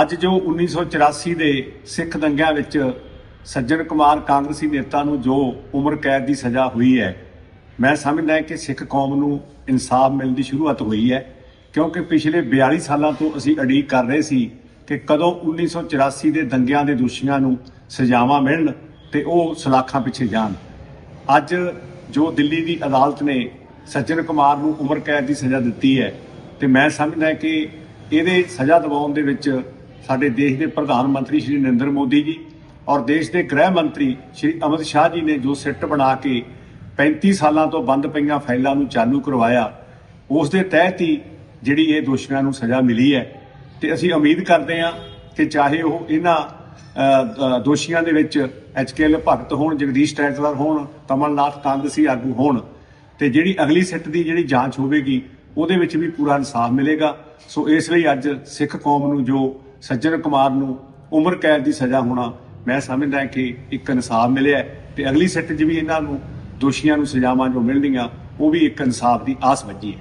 ਅੱਜ ਜੋ 1984 ਦੇ ਸਿੱਖ ਦੰਗਿਆਂ ਵਿੱਚ ਸੱਜਣ ਕੁਮਾਰ ਕਾਂਗਰਸੀ ਨੇਤਾ ਨੂੰ ਜੋ ਉਮਰ ਕੈਦ ਦੀ ਸਜ਼ਾ ਹੋਈ ਹੈ, ਮੈਂ ਸਮਝਦਾ ਕਿ ਸਿੱਖ ਕੌਮ ਨੂੰ ਇਨਸਾਫ ਮਿਲਣ ਦੀ ਸ਼ੁਰੂਆਤ ਹੋਈ ਹੈ, ਕਿਉਂਕਿ ਪਿਛਲੇ 42 ਸਾਲਾਂ ਤੋਂ ਅਸੀਂ ਅਡੀਕ ਕਰ ਰਹੇ ਸੀ ਕਿ ਕਦੋਂ 1984 ਦੇ ਦੰਗਿਆਂ ਦੇ ਦੋਸ਼ੀਆਂ ਨੂੰ ਸਜ਼ਾਵਾਂ ਮਿਲਣ ਤੇ ਉਹ ਸਲਾਖਾਂ ਪਿੱਛੇ ਜਾਣ। ਅੱਜ ਜੋ ਦਿੱਲੀ ਦੀ ਅਦਾਲਤ ਨੇ ਸੱਜਣ ਕੁਮਾਰ ਨੂੰ ਉਮਰ ਕੈਦ ਦੀ ਸਜ਼ਾ ਦਿੱਤੀ ਹੈ, ਤੇ ਮੈਂ ਸਮਝਦਾ ਕਿ ਇਹਦੇ ਸਜ਼ਾ ਦਿਵਾਉਣ ਦੇ ਵਿੱਚ ਸਾਡੇ ਦੇਸ਼ ਦੇ ਪ੍ਰਧਾਨ ਮੰਤਰੀ ਸ਼੍ਰੀ ਨਰਿੰਦਰ ਮੋਦੀ ਜੀ ਔਰ ਦੇਸ਼ ਦੇ ਗ੍ਰਹਿ ਮੰਤਰੀ ਸ਼੍ਰੀ ਅਮਿਤ ਸ਼ਾਹ ਜੀ ਨੇ ਜੋ ਸਿੱਟ ਬਣਾ ਕੇ 35 ਸਾਲਾਂ ਤੋਂ ਬੰਦ ਪਈਆਂ ਫਾਈਲਾਂ ਨੂੰ ਚਾਲੂ ਕਰਵਾਇਆ, ਉਸ ਦੇ ਤਹਿਤ ਹੀ ਜਿਹੜੀ ਇਹ ਦੋਸ਼ੀਆਂ ਨੂੰ ਸਜ਼ਾ ਮਿਲੀ ਹੈ। ਤੇ ਅਸੀਂ ਉਮੀਦ ਕਰਦੇ ਹਾਂ ਕਿ ਚਾਹੇ ਉਹ ਇਹਨਾਂ ਦੋਸ਼ੀਆਂ ਦੇ ਵਿੱਚ ਐਚਕੇਐਲ ਭਗਤ ਹੋਣ, ਜਗਦੀਸ਼ ਟੈਟਲਰ ਹੋਣ ਕਮਲਨਾਥ ਕਾਂਗਰਸੀ ਆਗੂ ਹੋਣ, ਤੇ ਜਿਹੜੀ ਅਗਲੀ ਸਿੱਟ ਦੀ ਜਿਹੜੀ ਜਾਂਚ ਹੋਵੇਗੀ, ਉਹਦੇ ਵਿੱਚ ਵੀ ਪੂਰਾ ਇਨਸਾਫ ਮਿਲੇਗਾ। ਸੋ ਇਸ ਲਈ ਅੱਜ ਸਿੱਖ ਕੌਮ ਨੂੰ ਜੋ ਸੱਜਣ ਕੁਮਾਰ ਨੂੰ ਉਮਰ ਕੈਦ ਦੀ ਸਜ਼ਾ ਹੋਣਾ ਮੈਂ ਸਮਝਦਾ ਕਿ ਇੱਕ ਇਨਸਾਫ ਮਿਲਿਆ ਹੈ ਤੇ ਅਗਲੀ ਸਿੱਟ 'ਚ ਵੀ ਇਹਨਾਂ ਨੂੰ ਦੋਸ਼ੀਆਂ ਨੂੰ ਸਜ਼ਾਵਾਂ ਜੋ ਮਿਲਣਗੀਆਂ ਉਹ ਵੀ ਇੱਕ ਇਨਸਾਫ ਦੀ ਆਸ ਵੱਜੀ ਹੈ।